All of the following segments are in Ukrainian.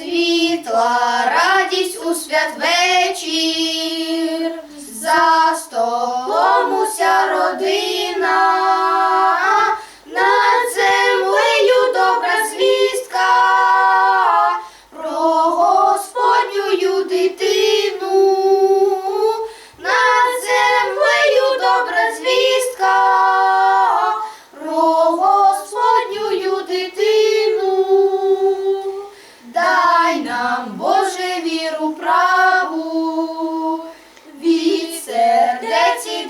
світла, радість у святвечір, за столом уся родина.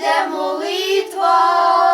сердець іде молитва,